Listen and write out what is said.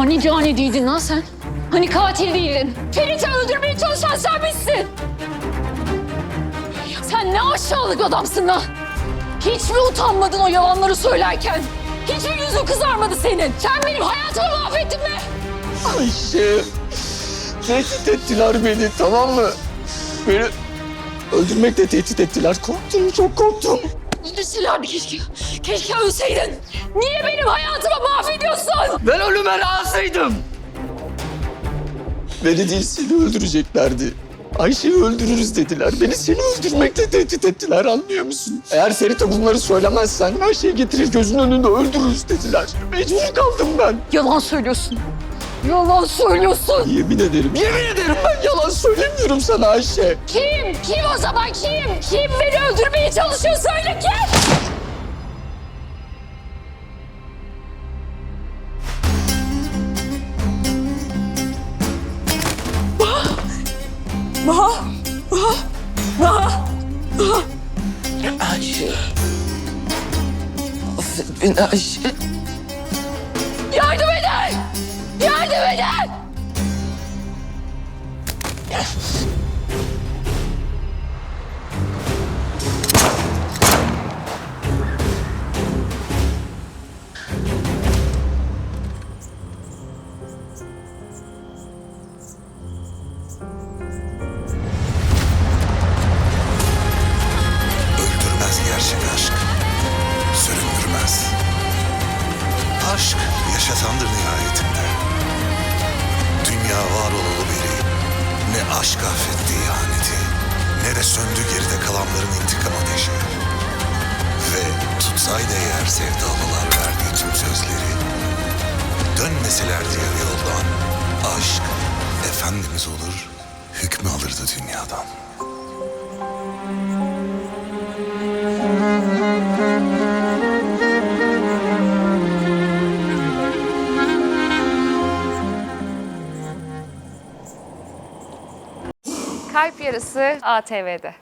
Hani cani değildin lan sen? Hani katil değildin? Ferit'i öldürmeye çalışan sen misin? Sen ne aşağılık adamsın lan? Hiç mi utanmadın o yalanları söylerken? Hiç mi yüzün kızarmadı senin? Sen benim hayatımı mahvettin be! Ayşe. Tehdit ettiler beni tamam mı? Beni öldürmekle tehdit ettiler. Korktum çok korktum. Öldürselerdi keşke. Keşke ölseydin. Niye benim hayatımı mahvediyorsun? Ben ölüme razıydım. Beni değil seni öldüreceklerdi. Ayşe'yi öldürürüz dediler. Beni seni öldürmekle tehdit ettiler anlıyor musun? Eğer Ferit'e bunları söylemezsen Ayşe'yi getirir gözünün önünde öldürürüz dediler. Mecbur kaldım ben. Yalan söylüyorsun. Yalan söylüyorsun. Yemin ederim, yemin ederim ben yalan söylemiyorum sana Ayşe. Kim? Kim o zaman kim? Kim beni öldürmeye çalışıyor söyle kim? Bah! Bah! Bah! Ayşe. Affet beni Ayşe. Yardım edin! Yardım edin! Gerçek aşk. Süründürmez. Aşk yaşatandır nihayetinde. Dünya var olalı beri ne aşk affetti ihaneti ne de söndü geride kalanların intikam ateşi. Ve tutsaydı eğer sevdalılar verdiği tüm sözleri dönmeselerdi yarı yoldan aşk efendimiz olur hükmü alırdı dünyadan. Kalp Yarısı ATV'de.